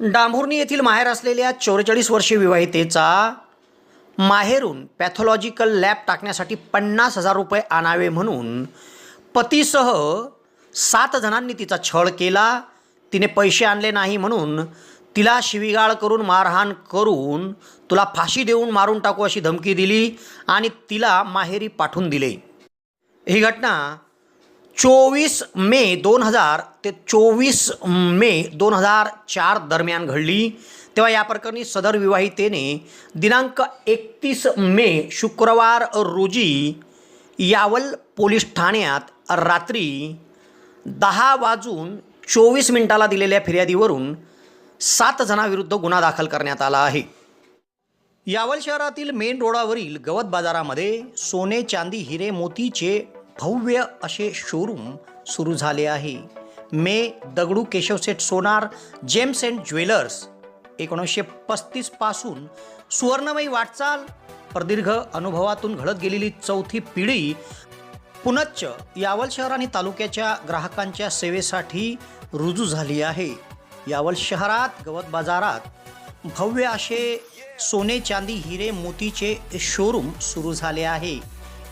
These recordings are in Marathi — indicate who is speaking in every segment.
Speaker 1: डांभुर्णी येथील माहेर असलेल्या चौवेचाळीस वर्षीय विवाहितेचा माहेरून पॅथॉलॉजिकल लॅब टाकण्यासाठी पन्नास हजार रुपये आणावे म्हणून पतीसह सात जणांनी तिचा छळ केला. तिने पैसे आणले नाही म्हणून तिला शिवीगाळ करून मारहाण करून तुला फाशी देऊन मारून टाकू अशी धमकी दिली आणि तिला माहेरी पाठवून दिले. ही घटना चोवीस मे दोन हजार ते चोवीस मे दोन हजार चार दरम्यान घडली. तेव्हा या प्रकरणी सदर विवाहितेने दिनांक एकतीस मे शुक्रवार रोजी यावल पोलीस ठाण्यात रात्री दहा वाजून चोवीस मिनिटाला दिलेल्या फिर्यादीवरून सात जणांविरुद्ध गुन्हा दाखल करण्यात आला आहे. यावल शहरातील मेन रोडावरील गवत बाजारामध्ये सोने चांदी हिरे मोतीचे भव्य असे शोरूम सुरू झाले आहे. मे Dagdu Keshavseth Sonar gems and jewellers एकोणीसशे पस्तीसपासून सुवर्णमयी वाटचाल प्रदीर्घ अनुभवातून घडत गेलेली चौथी पिढी पुनच्च यावल शहर आणि तालुक्याच्या ग्राहकांच्या सेवेसाठी रुजू झाली आहे. यावल शहरात गवत बाजारात भव्य असे सोने चांदी हिरे मोतीचे शोरूम सुरू झाले आहे.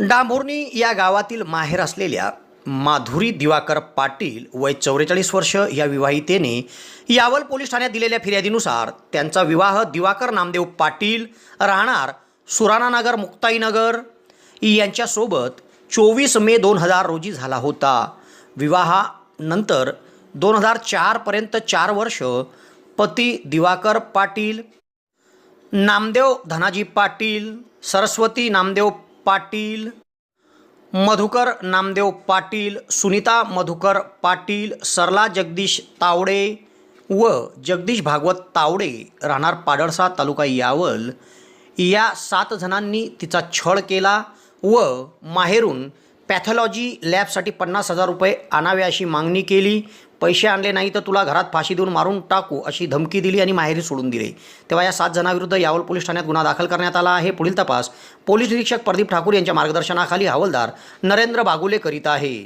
Speaker 1: डांभोर्णी या गावातील माहेर असलेल्या माधुरी दिवाकर पाटील वय चौवेचाळीस वर्ष या विवाहितेने यावल पोलीस ठाण्यात दिलेल्या फिर्यादीनुसार त्यांचा विवाह दिवाकर नामदेव पाटील राहणार सुराणानगर मुक्ताईनगर यांच्यासोबत चोवीस मे दोन हजार रोजी झाला होता. विवाहानंतर दोन हजार चारपर्यंत चार वर्ष पती दिवाकर पाटील नामदेव धनाजी पाटील सरस्वती नामदेव पाटील मधुकर नामदेव पाटील सुनीता मधुकर पाटील सरला जगदीश तावडे व जगदीश भागवत तावडे राहणार पाडळसा तालुका यावल. या सात जणांनी तिचा छळ केला व माहेरून पॅथॉलॉजी लॅबसाठी पन्नास हजार रुपये आणावे अशी मागणी केली पैसे आणले नाही तर तुला घरात फाशी देऊन मारून टाकू अशी धमकी दिली आणि माहेरी सोडून दिली. तेव्हा या सात जणांविरुद्ध यावल पोलीस ठाण्यात गुन्हा दाखल करण्यात आला आहे. पुढील तपास पोलीस निरीक्षक प्रदीप ठाकूर यांच्या मार्गदर्शनाखाली हवालदार नरेंद्र बागुले करीत आहे.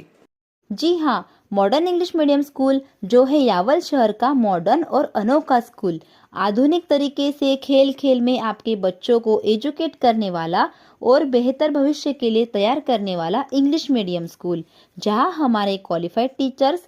Speaker 2: जी हाँ मॉडर्न इंग्लिश मीडियम स्कूल जो है यावल शहर का मॉडर्न और अनोखा स्कूल आधुनिक तरीके से खेल खेल में आपके बच्चों को एजुकेट करने वाला और बेहतर भविष्य के लिए तैयार करने वाला इंग्लिश मीडियम स्कूल जहां हमारे क्वालिफाइड टीचर्स